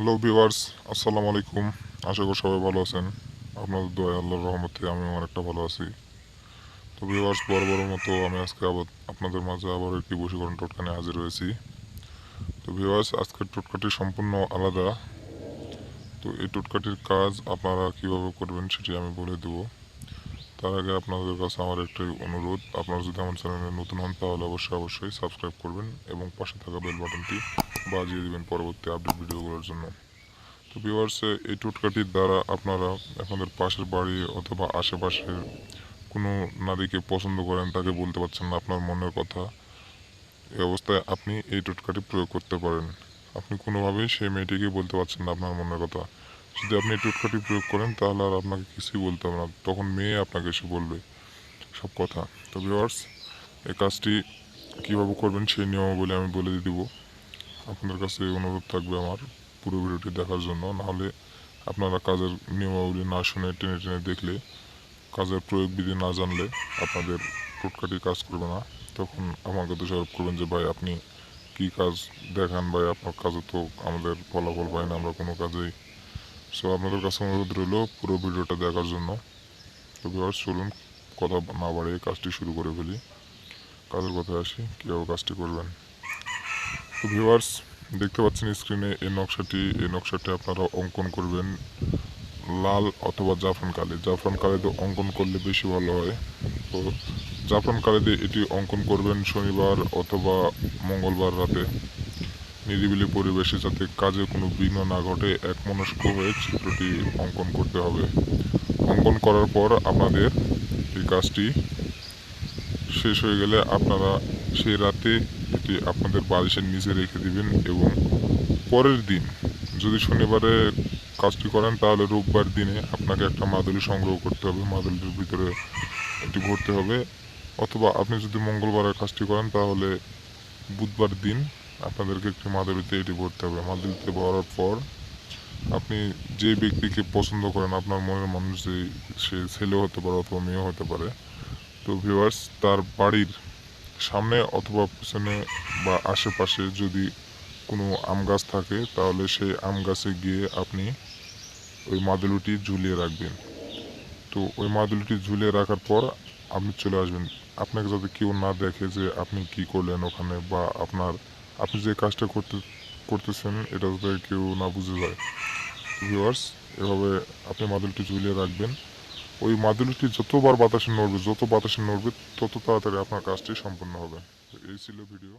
Hello viewers আসসালামু আলাইকুম আশা করি সবাই ভালো আছেন। আপনাদের দোয়া আল্লাহর রহমতে আমি অনেকটা ভালো আছি। তো ভিউয়ার্স বড় বড় মতো আমি আজকে আবার আপনাদের মাঝে আবার একটি বশীকরণ টোটকা নিয়ে হাজির হয়েছি। তো ভিউয়ার্স আজকের টোটকাটি সম্পূর্ণ আলাদা। তো এই টোটকাটির কাজ আপনারা কীভাবে করবেন সেটি আমি বলে দেবো। তার আগে আপনাদের কাছে আমার একটি অনুরোধ। আপনারা যদি আমার চ্যানেলে নতুন হন, তাহলে অবশ্যই অবশ্যই সাবস্ক্রাইব করবেন এবং পাশে থাকা বেল বাটনটি বাজিয়ে দিবেন পরবর্তী আপডেট ভিডিওগুলোর জন্য। তো ভিউয়ার্স এই টোটকাটির দ্বারা আপনারা আপনাদের পাশের বাড়ি অথবা আশেপাশের কোনো নারীকে পছন্দ করেন, তাকে বলতে পারছেন না আপনার মনের কথা, এই অবস্থায় আপনি এই টোটকাটি প্রয়োগ করতে পারেন। আপনি কোনোভাবেই সেই মেয়েটিকে বলতে পারছেন না আপনার মনের কথা। যদি আপনি এই টোটকাটি প্রয়োগ করেন, তাহলে আর আপনাকে কিছুই বলতে হবে না। তখন মেয়ে আপনাকে এসে বলবে সব কথা। তো ভিউয়ার্স এই কাজটি কীভাবে করবেন সেই নিয়মাবলী আমি বলে দিয়ে দিব। আপনাদের কাছে অনুরোধ থাকবে আমার পুরো ভিডিওটি দেখার জন্য। নাহলে আপনারা কাজের নিয়মাবলী না শুনে টেনে টেনে দেখলে, কাজের প্রয়োগ বিধি না জানলে আপনাদের টোটকাটি কাজ করবে না। তখন আমাকে দোষারোপ করবেন যে, ভাই, আপনি কি কাজ দেখান ভাই? আপনার কাজে তো আমাদের ফলাফল পাই না, আমরা কোনো কাজেই। সো আপনাদের কাছে অনুরোধ রইল পুরো ভিডিওটা দেখার জন্য। তো ভিউয়ার্স চলুন কথা না বাড়িয়ে কাজটি শুরু করে ফেলি। কাজের কথায় আসি, কীভাবে কাজটি করবেন? ভিউয়ার্স দেখতে পাচ্ছেন স্ক্রিনে এই নকশাটি এই নকশাটি আপনারা অঙ্কন করবেন লাল অথবা জাফরান কালি। জাফরান কালিতে অঙ্কন করলে বেশি ভালো হয়। তো জাফরান কালিতে এটি অঙ্কন করবেন শনিবার অথবা মঙ্গলবার রাতে। নিরিবিলি পরিবেশে যাতে কাজে কোনো বিঘ্ন না ঘটে, এক মনস্ক হয়ে চিত্রটি অঙ্কন করতে হবে। অঙ্কন করার পর আপনাদের এই কাজটি শেষ হয়ে গেলে আপনারা সেই রাতে এটি আপনাদের বালিশের নিচে রেখে দিবেন এবং পরের দিন যদি শনিবারে কাজটি করেন, তাহলে রোববার দিনে আপনাকে একটা মাদুলি সংগ্রহ করতে হবে। মাদুলির ভিতরে এটি ভরতে হবে। অথবা আপনি যদি মঙ্গলবারের কাজটি করেন, তাহলে বুধবার দিন আপনাদেরকে একটি মাদুলিতে এটি ভরতে হবে। মাদুলিতে ভরার পর আপনি যে ব্যক্তিকে পছন্দ করেন, আপনার মনের মানুষ যে সে ছেলে হতে পারে অথবা মেয়ে হতে পারে, তো ভিউয়ার্স তার বাড়ির সামনে অথবা পিছনে বা আশেপাশে যদি কোনো আম গাছ থাকে, তাহলে সেই আম গাছে গিয়ে আপনি ওই মাদুলিটি ঝুলিয়ে রাখবেন। তো ওই মাদুলিটি ঝুলিয়ে রাখার পর আপনি চলে আসবেন। আপনাকে যাতে কেউ না দেখে যে আপনি কি করলেন ওখানে বা আপনার, আপনি যে কাজটা করতে, করতেছেন, এটা যাতে কেউ না বুঝে যায়। ভিউয়ার্স এভাবে আপনি মাদুলিটি ঝুলিয়ে রাখবেন। ওই মাদুলিটি যতবার বাতাসে নড়বে, যত বাতাসে নড়বে, তত তাড়াতাড়ি আপনার কাজটি সম্পন্ন হবে। এই ছিল ভিডিও।